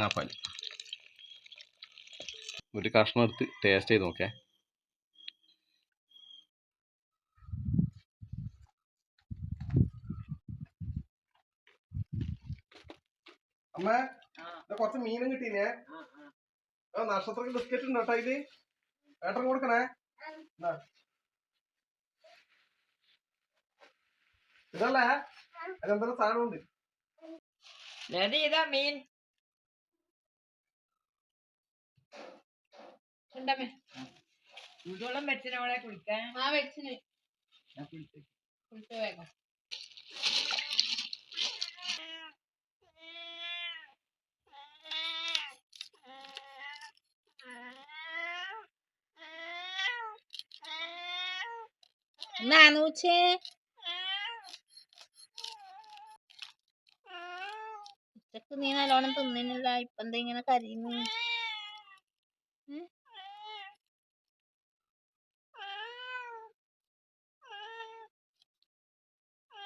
തേങ്ങാപ്പാൽ. ഒരു കഷ്ണം എടുത്ത് ടേസ്റ്റ് ചെയ്ത് നോക്കേ അമ്മ കുറച്ച് മീനും കിട്ടീനെ നക്ഷത്രക്ക് ബിസ്ക്കറ്റ് ഉണ്ട് കേട്ടോ ഇത്? ഏട്ടൻ കൊടുക്കണേ? ഇതാ. ഇതല്ലേ? അതിലെന്തെങ്കിലും സാധനമുണ്ട്? ഇതാ മീൻ. ഉണ്ടമ്മേ. ചൂടുവെള്ളം വെച്ചിനവളെ കുളിക്കാൻ. ആ വെച്ചിന്. കുളിച്ച്. വേഗം നാനൂച്ചേ. ഉച്ചയ്ക്ക് നീ നല്ലോണം തിന്നിനില്ല. ഇപ്പൊ എന്താ ഇങ്ങനെ കരയുന്നു?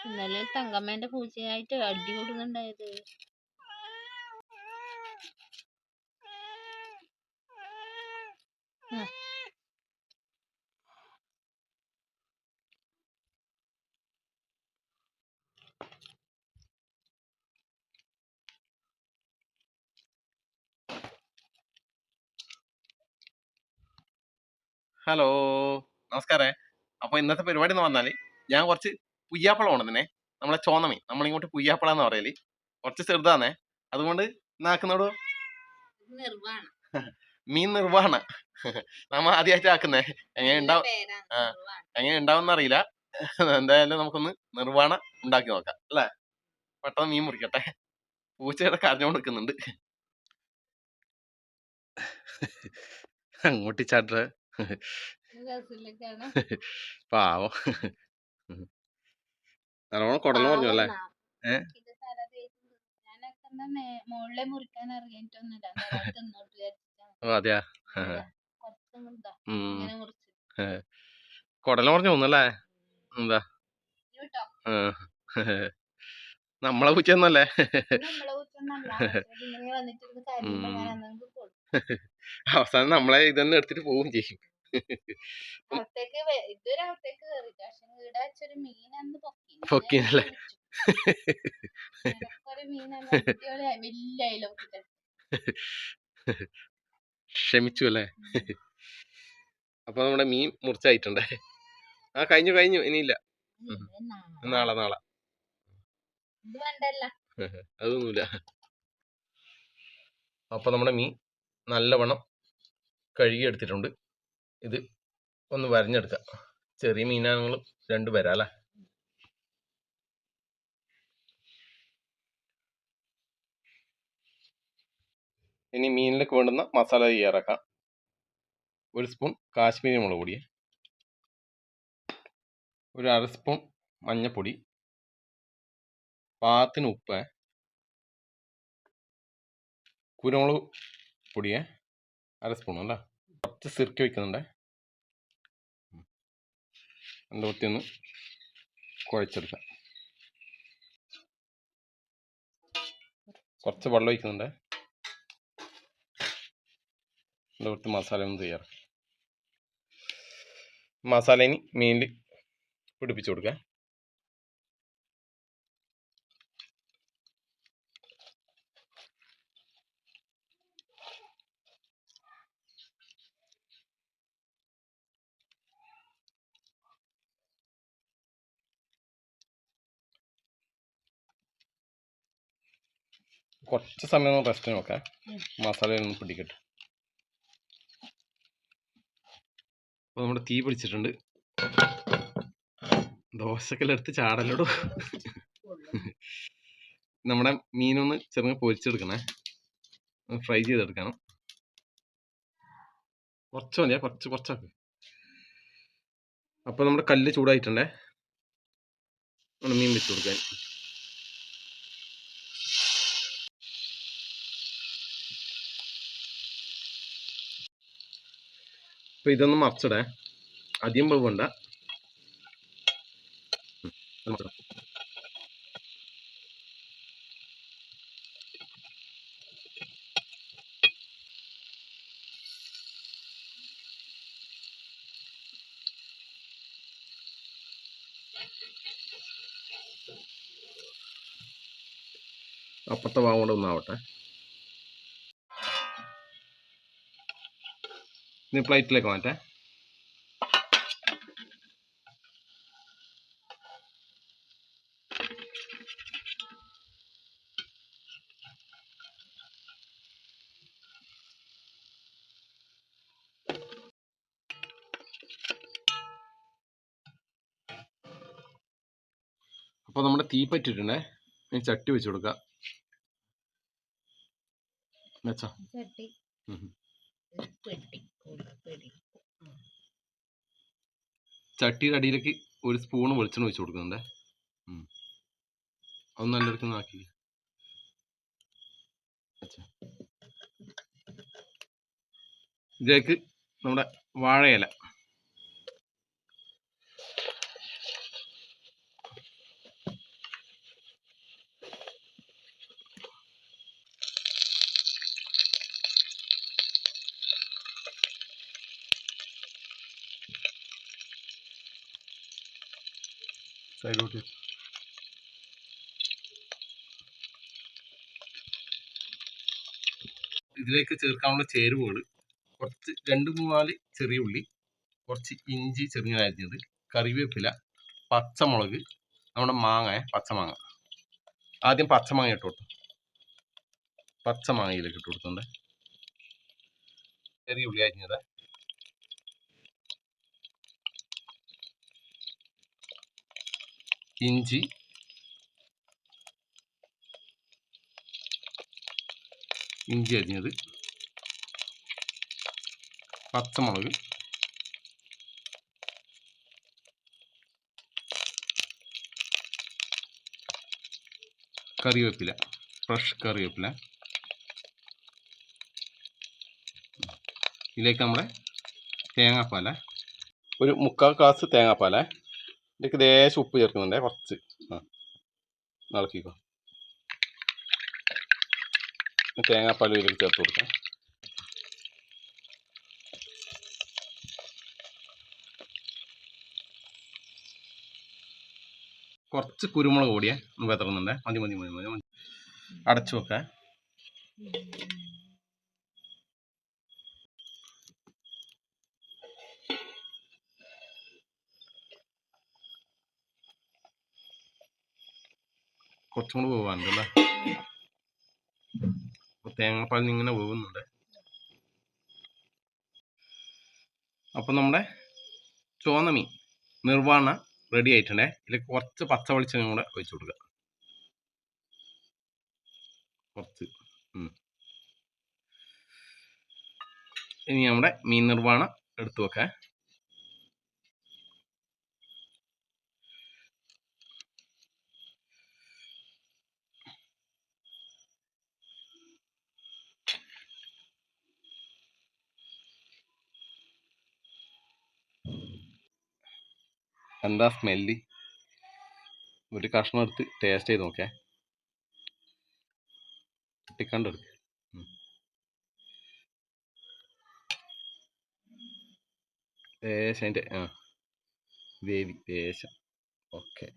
ഇന്നലെ തങ്കമ്മേന്റെ പൂജയായിട്ട് അടി കൂടുന്നുണ്ടായത്. ഹലോ നമസ്കാരേ. അപ്പൊ ഇന്നത്തെ പരിപാടി എന്ന് പറഞ്ഞാൽ ഞാൻ കുറച്ച് പുയ്യാപ്പളം കൊണ്ടുവന്നെ നമ്മളെ ചോന്നമീൻ. നമ്മളിങ്ങോട്ട് പുയ്യാപ്പള എന്ന് പറയൽ. കുറച്ച് ചെറുതാന്നേ. അതുകൊണ്ട് നാക്കുന്നോടു നിർവാണം. മീൻ നിർവാണ. നമ്മ ആദ്യമായിട്ട് ആക്കുന്നേ. എങ്ങനെ ഉണ്ടാവും. എങ്ങനെ ഉണ്ടാവും അറിയില്ല എന്തായാലും നമുക്കൊന്ന് നിർവാണ ഉണ്ടാക്കി നോക്കാം അല്ലേ? പെട്ടെന്ന് മീൻ മുറിക്കട്ടെ. പൂച്ചയുടെ കരഞ്ഞോണ്ട് നിൽക്കുന്നുണ്ട് അങ്ങോട്ട് ചാട്ട പാവോ പാവം. നല്ലോണം കുടൽ പറഞ്ഞു അല്ലേ? പാവന്നാ. ഏ? ഇത് തല തേച്ച് ഞാനൊക്കെ എന്താ മേ- മുകളിലെ മുറിക്കാൻ അറിയിട്ടൊന്നുമില്ല നേരെ ഓ അതെയാ? കുടൽ പറഞ്ഞു തോന്നല്ലേ എന്താ? നമ്മളെ പൂച്ചയൊന്നല്ലേ? അവസാനം നമ്മളെ ഇതന്നെ എടുത്തിട്ട് പോവും ചെയ്യും. അകത്തേക്ക് വെ- ഇതൊരു അകത്തേക്ക് കയറി പക്ഷെ ഇവിടെ പൊക്കി. പൊക്കിയല്ലേ? ഒരു മീനന്ന് അടിപൊളിയായി വലിയ അയിലൊക്കെ ക്ഷമിച്ചു അല്ലേ അപ്പൊ നമ്മുടെ മീൻ മുറിച്ചായിട്ടുണ്ടേ. ആ കഴിഞ്ഞു കഴിഞ്ഞു. ഇനിയില്ല. നാളെ. നാളെ അതൊന്നുമില്ല. അപ്പൊ നമ്മുടെ മീൻ നല്ലവണ്ണം കഴുകി എടുത്തിട്ടുണ്ട് ഇത് ഒന്ന് വരഞ്ഞെടുക്കാം. ചെറിയ മീനാണെങ്കിലും രണ്ട് വരാം അല്ലേ? ഇനി മീനിലേക്ക് വേണ്ടുന്ന മസാല തയ്യാറാക്കാം ഒരു സ്പൂൺ കാശ്മീരി മുളക് പൊടി. ഒരു അര സ്പൂൺ മഞ്ഞൾപ്പൊടി പാകത്തിന് ഉപ്പ്. കുരുമുളക് പൊടിയെ. അര സ്പൂൺ അല്ല? കുറച്ച് സിർക്കി വെക്കുന്നുണ്ട്. ഒന്ന് കുഴച്ചെടുക്കാം. കുറച്ച് വെള്ളം ഒഴിക്കുന്നുണ്ട്. വൃത്തി മസാല ഒന്ന് തയ്യാറാക്കാം മസാല ഇനി മീനിൽ പിടിപ്പിച്ചു കൊടുക്കാം. കുറച്ച് സമയം റെസ്റ്റ് നോക്കാം. മസാലയൊന്നും പിടിക്കട്ടെ. അപ്പോൾ നമ്മുടെ തീ പിടിച്ചിട്ടുണ്ട്. ദോശക്കെല്ലാം എടുത്ത് ചാടലോടു നമ്മുടെ മീനൊന്ന് ചെറുങ്ങനെ പൊരിച്ചെടുക്കണേ. ഫ്രൈ ചെയ്തെടുക്കണം. കുറച്ച് മതിയാ കുറച്ച് കുറച്ചാക്ക്. അപ്പോൾ നമ്മുടെ കല്ല് ചൂടായിട്ടുണ്ടേ? നമ്മുടെ മീൻ വെച്ച് കൊടുക്കാൻ. അപ്പൊ ഇതൊന്നും മറിച്ചിടേ. അധികം പോകണ്ട അപ്പുറത്തെ ഭാഗം കൂടെ ഒന്നാവട്ടെ. ഇനി പ്ലേറ്റിലേക്ക് മാറ്റേ. അപ്പോൾ നമ്മുടെ തീ പറ്റിയിട്ടുണ്ടേ. ഇനി ചട്ടി വെച്ച് കൊടുക്കാം. വെച്ചോ. ചട്ടിയുടെ അടിയിലേക്ക് ഒരു സ്പൂൺ വെളിച്ചെണ്ണ ഒഴിച്ചു കൊടുക്കുന്നുണ്ട്. അത് നല്ല എല്ലാവർക്കും ആക്കി. ഇതിലേക്ക് നമ്മുടെ വാഴയില. സൈഡോട്ട് ഇതിലേക്ക് ചേർക്കാനുള്ള ചേരുവകൾ കുറച്ച് രണ്ട് മൂന്നാൽ ചെറിയ ഉള്ളി കുറച്ച് ഇഞ്ചി ചെറിയ അരിഞ്ഞത് കറിവേപ്പില പച്ചമുളക് നമ്മുടെ മാങ്ങ പച്ചമാങ്ങ. ആദ്യം പച്ചമാങ്ങ ഇട്ട് കൊടുത്തു. പച്ചമാങ്ങയിലേക്ക് ഇട്ട് കൊടുത്തുണ്ട്. ചെറിയ ഉള്ളി അരിഞ്ഞത്. ഇഞ്ചി. ഇഞ്ചി അരിഞ്ഞത്. പച്ചമുളക്. കറിവേപ്പില. ഫ്രഷ് കറിവേപ്പില. ഇതിലേക്ക് നമ്മുടെ തേങ്ങാപ്പാല. ഒരു മുക്കാൽ ഗ്ലാസ് തേങ്ങാപ്പാല. ഇതിലേക്ക് ദേശം ഉപ്പ് ചേർക്കുന്നുണ്ടേ കുറച്ച്. ആ. ഇളക്കിക്കോ. തേങ്ങാപ്പാൽ ഇതിലേക്ക് ചേർത്ത് കൊടുക്കാം. കുറച്ച് കുരുമുളക് കൂടിയേ നമുക്ക് മതി മതി മതി മതി മതി. അടച്ചു വെക്കാം. കുറച്ചും കൂടെ പോവാനുണ്ട് അല്ലേ? അപ്പൊ തേങ്ങാപ്പാലിന് ഇങ്ങനെ വേവുന്നുണ്ട് അപ്പൊ നമ്മുടെ ചുവന്ന മീൻ നിർവാണ റെഡി ആയിട്ടുണ്ടേ. ഇതിൽ കുറച്ച് പച്ച വെളിച്ചെണ്ണ കൂടെ ഒഴിച്ചു കൊടുക്കുക കുറച്ച് ഇനി നമ്മുടെ മീൻ നിർവാണ എടുത്തു വെക്കാം. എന്താ സ്മെല്ല് ഒരു കഷ്ണം എടുത്ത് ടേസ്റ്റ് ചെയ്ത് നോക്കേ കുട്ടിക്കണ്ടെടുക്ക് ലേശം അതിന്റെ ആ. വേവി ലേശം ഓക്കെ.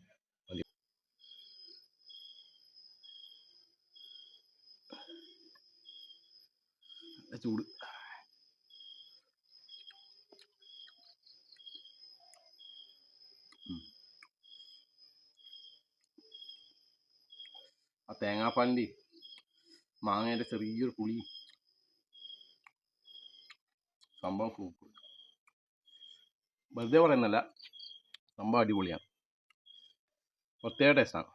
ചൂട്. ആ തേങ്ങാപ്പാലിന്റെ മാങ്ങയുടെ ചെറിയൊരു പുളി. സംഭവം സൂപ്പർ വെറുതെ പറയുന്നല്ല സംഭവം അടിപൊളിയാണ്. പ്രത്യേക ടേസ്റ്റാണ്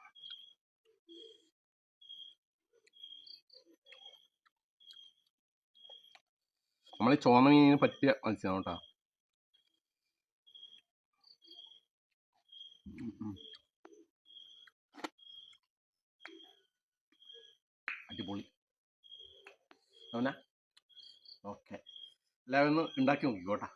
നമ്മൾ ഈ ചോന്ന മീനിന് പറ്റിയ മത്സ്യമാണ് കേട്ടോ. അടിപൊളി. അവനാ ഓക്കെ. എല്ലാവരും ഒന്ന് ഉണ്ടാക്കി നോക്കിക്കോട്ടെ